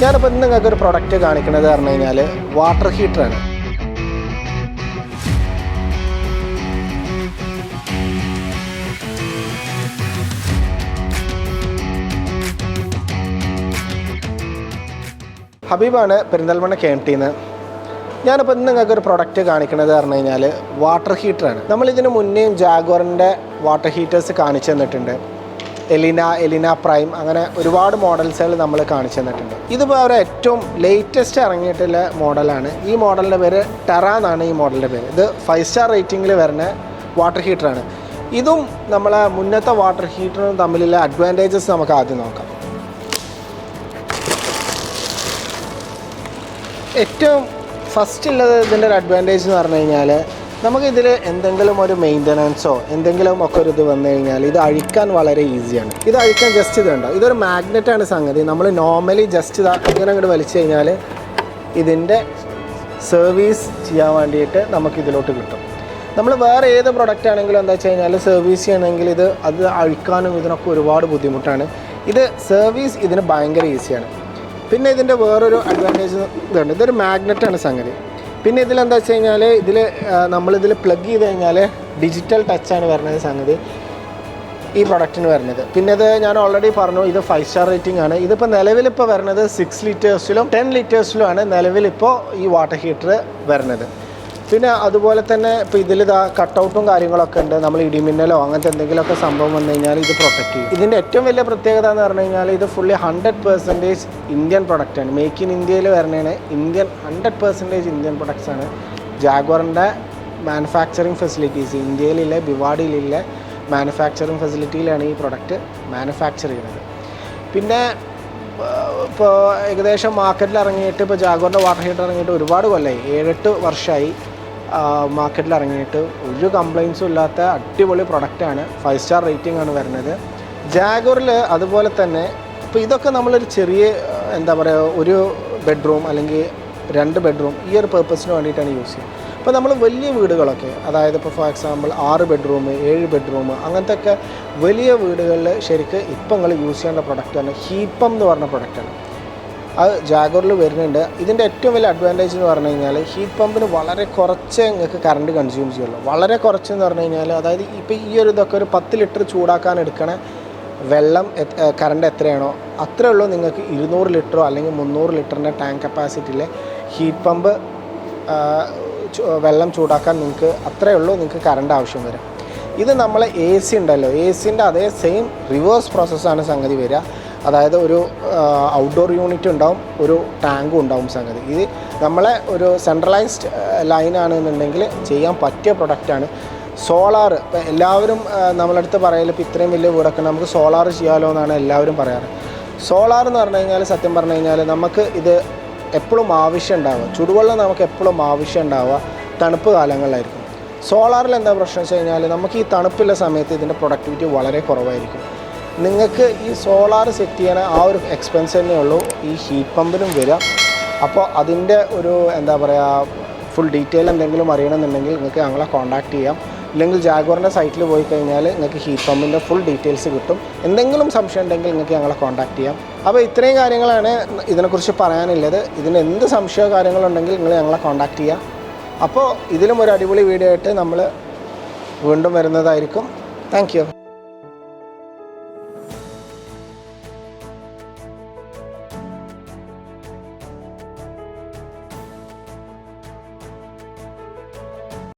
ഞാനിപ്പോൾ ഇന്ന് നിങ്ങൾക്ക് ഒരു പ്രൊഡക്റ്റ് കാണിക്കുന്നത് പറഞ്ഞു കഴിഞ്ഞാൽ വാട്ടർ ഹീറ്ററാണ് ഹബീബാണ് പെരിന്തൽമണ്ണ കെ എം ടിന്ന് ഞാനിപ്പോൾ ഇന്ന് നിങ്ങൾക്ക് ഒരു പ്രൊഡക്റ്റ് കാണിക്കുന്നത് പറഞ്ഞു കഴിഞ്ഞാൽ വാട്ടർ ഹീറ്ററാണ് നമ്മൾ മുന്നേയും ജാഗ്വറിന്റെ വാട്ടർ ഹീറ്റേഴ്സ് കാണിച്ചു തന്നിട്ടുണ്ട്. എലിന എലിന പ്രൈം അങ്ങനെ ഒരുപാട് മോഡൽസുകൾ നമ്മൾ കാണിച്ചു തന്നിട്ടുണ്ട്. ഇതിപ്പോൾ അവരെ ഏറ്റവും ലേറ്റസ്റ്റ് ഇറങ്ങിയിട്ടുള്ള മോഡലാണ്. ഈ മോഡലിന്റെ പേര് ടെറ എന്നാണ് ഈ മോഡലിന്റെ പേര്. ഇത് ഫൈവ് സ്റ്റാർ റേറ്റിംഗിൽ വരുന്ന വാട്ടർ ഹീറ്ററാണ് ഇതും നമ്മളെ മുന്നത്തെ വാട്ടർ ഹീറ്ററും തമ്മിലുള്ള അഡ്വാന്റേജസ് നമുക്ക് ആദ്യം നോക്കാം. ഏറ്റവും ഫസ്റ്റ് ഉള്ളത് ഇതിന്റെ ഒരു അഡ്വാന്റേജ് എന്ന് പറഞ്ഞു കഴിഞ്ഞാൽ നമുക്കിതിൽ എന്തെങ്കിലും ഒരു മെയിന്റനൻസോ എന്തെങ്കിലും ഒക്കെ ഒരു ഇത് വന്നു കഴിഞ്ഞാൽ ഇത് അഴിക്കാൻ വളരെ ഈസിയാണ്. ഇത് അഴിക്കാൻ ജസ്റ്റ് ഇതുണ്ടോ ഇതൊരു മാഗ്നറ്റാണ് സംഗതി. നമ്മൾ നോർമലി ജസ്റ്റ് ഇതാ ഇങ്ങനെ അങ്ങോട്ട് വലിച്ചു കഴിഞ്ഞാൽ ഇതിന്റെ സർവീസ് ചെയ്യാൻ വേണ്ടിയിട്ട് നമുക്ക് ഇതിലോട്ട് കിട്ടും. നമ്മൾ വേറെ ഏത് പ്രൊഡക്റ്റ് ആണെങ്കിലും എന്താ വെച്ച് കഴിഞ്ഞാൽ സർവീസ് ചെയ്യണമെങ്കിൽ ഇത് അത് അഴിക്കാനും ഇതിനൊക്കെ ഒരുപാട് ബുദ്ധിമുട്ടാണ്. ഇത് സർവീസ് ഇതിന് ഭയങ്കര ഈസിയാണ് പിന്നെ ഇതിന്റെ വേറൊരു അഡ്വാന്റേജ് ഇതുണ്ട് ഇതൊരു മാഗ്നറ്റാണ് സംഗതി. പിന്നെ ഇതിലെന്താ വെച്ച് കഴിഞ്ഞാൽ ഇതിൽ നമ്മളിതിൽ പ്ലഗ് ചെയ്ത് കഴിഞ്ഞാൽ ഡിജിറ്റൽ ടച്ചാണ് വരുന്നത് സംഗതി. ഈ പ്രൊഡക്റ്റിന് വരുന്നത്. പിന്നെ ഇത് ഞാൻ ഓൾറെഡി പറഞ്ഞു ഇത് ഫൈവ് സ്റ്റാർ റേറ്റിംഗ് ആണ്. ഇതിപ്പോൾ നിലവിലിപ്പോൾ വരുന്നത് സിക്സ് ലിറ്റേഴ്സിലും ടെൻ ലിറ്റേഴ്സിലും ആണ് നിലവിലിപ്പോൾ ഈ വാട്ടർ ഹീറ്റർ വരുന്നത്. പിന്നെ അതുപോലെ തന്നെ ഇപ്പോൾ ഇതിൽ ഇതാ കട്ടൗട്ടും കാര്യങ്ങളൊക്കെ ഉണ്ട്. നമ്മൾ ഇടിമിന്നലോ അങ്ങനത്തെ എന്തെങ്കിലുമൊക്കെ സംഭവം വന്നു കഴിഞ്ഞാൽ ഇത് പ്രൊട്ടക്റ്റ് ചെയ്യും. ഇതിന്റെ ഏറ്റവും വലിയ പ്രത്യേകത എന്ന് പറഞ്ഞു കഴിഞ്ഞാൽ ഇത് ഫുള്ളി ഹൺഡ്രഡ് പെർസെന്റേജ് ഇന്ത്യൻ പ്രൊഡക്റ്റാണ് മേക്ക് ഇൻ ഇന്ത്യയിൽ വരണേണ് ഇന്ത്യൻ ഹൺഡ്രഡ് പെർസെന്റേജ് ഇന്ത്യൻ പ്രൊഡക്ട്സാണ് ജാഗ്വറിന്റെ മാനുഫാക്ചറിങ് ഫെസിലിറ്റീസ് ഇന്ത്യയിലില്ല ഭിവാഡിയിലില്ല മാനുഫാക്ചറിങ് ഫെസിലിറ്റിയിലാണ് ഈ പ്രൊഡക്റ്റ് മാനുഫാക്ചർ ചെയ്യുന്നത്. പിന്നെ ഇപ്പോൾ ഏകദേശം മാർക്കറ്റിൽ ഇറങ്ങിയിട്ട് ഇപ്പോൾ ജാഗോറിന്റെ വാട്ടർ ഹീറ്റർ ഇറങ്ങിയിട്ട് ഒരുപാട് കൊല്ലമായി ഏഴെട്ട് വർഷമായി മാർക്കറ്റിൽ ഇറങ്ങിയിട്ട് ഒരു കംപ്ലയിൻസും ഇല്ലാത്ത അടിപൊളി പ്രൊഡക്റ്റാണ് ഫൈവ് സ്റ്റാർ റേറ്റിംഗ് ആണ് വരുന്നത്. ജാഗോറിൽ അതുപോലെ തന്നെ ഇപ്പോൾ ഇതൊക്കെ നമ്മളൊരു ചെറിയ എന്താ പറയുക ഒരു ബെഡ്റൂം അല്ലെങ്കിൽ രണ്ട് ബെഡ്റൂം ഈ ഒരു പേർപ്പസിന് വേണ്ടിയിട്ടാണ് യൂസ് ചെയ്യുന്നത്. ഇപ്പോൾ നമ്മൾ വലിയ വീടുകളൊക്കെ അതായത് ഇപ്പോൾ ഫോർ എക്സാമ്പിൾ ആറ് ബെഡ്റൂം ഏഴ് ബെഡ്റൂം അങ്ങനത്തെ ഒക്കെ വലിയ വീടുകളിൽ ശരിക്ക് ഇപ്പം നിങ്ങൾ യൂസ് ചെയ്യേണ്ട പ്രൊഡക്റ്റാണ് ഹീപ്പം എന്ന് പറഞ്ഞ പ്രൊഡക്റ്റാണ് അത് ജാഗോറിൽ വരുന്നുണ്ട്. ഇതിന്റെ ഏറ്റവും വലിയ അഡ്വാന്റേജ് എന്ന് പറഞ്ഞു കഴിഞ്ഞാൽ ഹീറ്റ് പമ്പിന് വളരെ കുറച്ച് നിങ്ങൾക്ക് കറണ്ട് കൺസ്യൂം ചെയ്യുള്ളൂ വളരെ കുറച്ചെന്ന് പറഞ്ഞു കഴിഞ്ഞാൽ അതായത് ഇപ്പോൾ ഈ ഒരു ഇതൊക്കെ ഒരു പത്ത് ലിറ്റർ ചൂടാക്കാൻ എടുക്കണ വെള്ളം കറണ്ട് എത്രയാണോ അത്രേ ഉള്ളൂ നിങ്ങൾക്ക് ഇരുന്നൂറ് ലിറ്ററോ അല്ലെങ്കിൽ മുന്നൂറ് ലിറ്ററിന്റെ ടാങ്ക് കപ്പാസിറ്റിയിലെ ഹീറ്റ് പമ്പ് വെള്ളം ചൂടാക്കാൻ നിങ്ങൾക്ക് അത്രേ ഉള്ളൂ നിങ്ങൾക്ക് കറണ്ട് ആവശ്യം വരും. ഇത് നമ്മളെ എ സി ഉണ്ടല്ലോ. എ സിന്റെ അതേ സെയിം റിവേഴ്സ് പ്രോസസ്സാണ് സംഗതി വരിക. അതായത് ഒരു ഔട്ട്ഡോർ യൂണിറ്റ് ഉണ്ടാവും ഒരു ടാങ്കും ഉണ്ടാവും സംഗതി. ഇത് നമ്മളെ ഒരു സെൻട്രലൈസ്ഡ് ലൈനാണെന്നുണ്ടെങ്കിൽ ചെയ്യാൻ പറ്റിയ പ്രൊഡക്റ്റാണ് സോളാർ ഇപ്പം എല്ലാവരും നമ്മളടുത്ത് പറയൽ ഇപ്പോൾ ഇത്രയും വലിയ വീടൊക്കെ നമുക്ക് സോളാർ ചെയ്യാമല്ലോ എന്നാണ് എല്ലാവരും പറയാറ്. സോളാർ എന്ന് പറഞ്ഞു കഴിഞ്ഞാൽ സത്യം പറഞ്ഞു കഴിഞ്ഞാൽ നമുക്ക് ഇത് എപ്പോഴും ആവശ്യം ഉണ്ടാവുക. ചുടുവെള്ളം നമുക്ക് എപ്പോഴും ആവശ്യം ഉണ്ടാവുക. തണുപ്പ് കാലങ്ങളിലായിരിക്കും. സോളാറിൽ എന്താ പ്രശ്നം വെച്ച് കഴിഞ്ഞാൽ നമുക്ക് ഈ തണുപ്പുള്ള സമയത്ത് ഇതിന്റെ പ്രൊഡക്ടിവിറ്റി വളരെ കുറവായിരിക്കും. നിങ്ങൾക്ക് ഈ സോളാർ സെറ്റ് ചെയ്യണ ആ ഒരു എക്സ്പെൻസ് തന്നെ ഉള്ളൂ. ഈ ഹീറ്റ് പമ്പിനും വരിക. അപ്പോൾ അതിന്റെ ഒരു എന്താ പറയുക ഫുൾ ഡീറ്റെയിൽ എന്തെങ്കിലും അറിയണമെന്നുണ്ടെങ്കിൽ നിങ്ങൾക്ക് ഞങ്ങളെ കോൺടാക്ട് ചെയ്യാം. ഇല്ലെങ്കിൽ ജാഗോറിന്റെ സൈറ്റിൽ പോയി കഴിഞ്ഞാൽ നിങ്ങൾക്ക് ഹീറ്റ് പമ്പിന്റെ ഫുൾ ഡീറ്റെയിൽസ് കിട്ടും. എന്തെങ്കിലും സംശയം ഉണ്ടെങ്കിൽ നിങ്ങൾക്ക് ഞങ്ങളെ കോൺടാക്ട് ചെയ്യാം. അപ്പോൾ ഇത്രയും കാര്യങ്ങളാണ് ഇതിനെക്കുറിച്ച് പറയാനുള്ളത്. ഇതിന് എന്ത് സംശയമോ കാര്യങ്ങളുണ്ടെങ്കിൽ നിങ്ങൾ ഞങ്ങളെ കോൺടാക്ട് ചെയ്യാം. അപ്പോൾ ഇതിലും ഒരു അടിപൊളി വീഡിയോ ആയിട്ട് നമ്മൾ വീണ്ടും വരുന്നതായിരിക്കും. താങ്ക്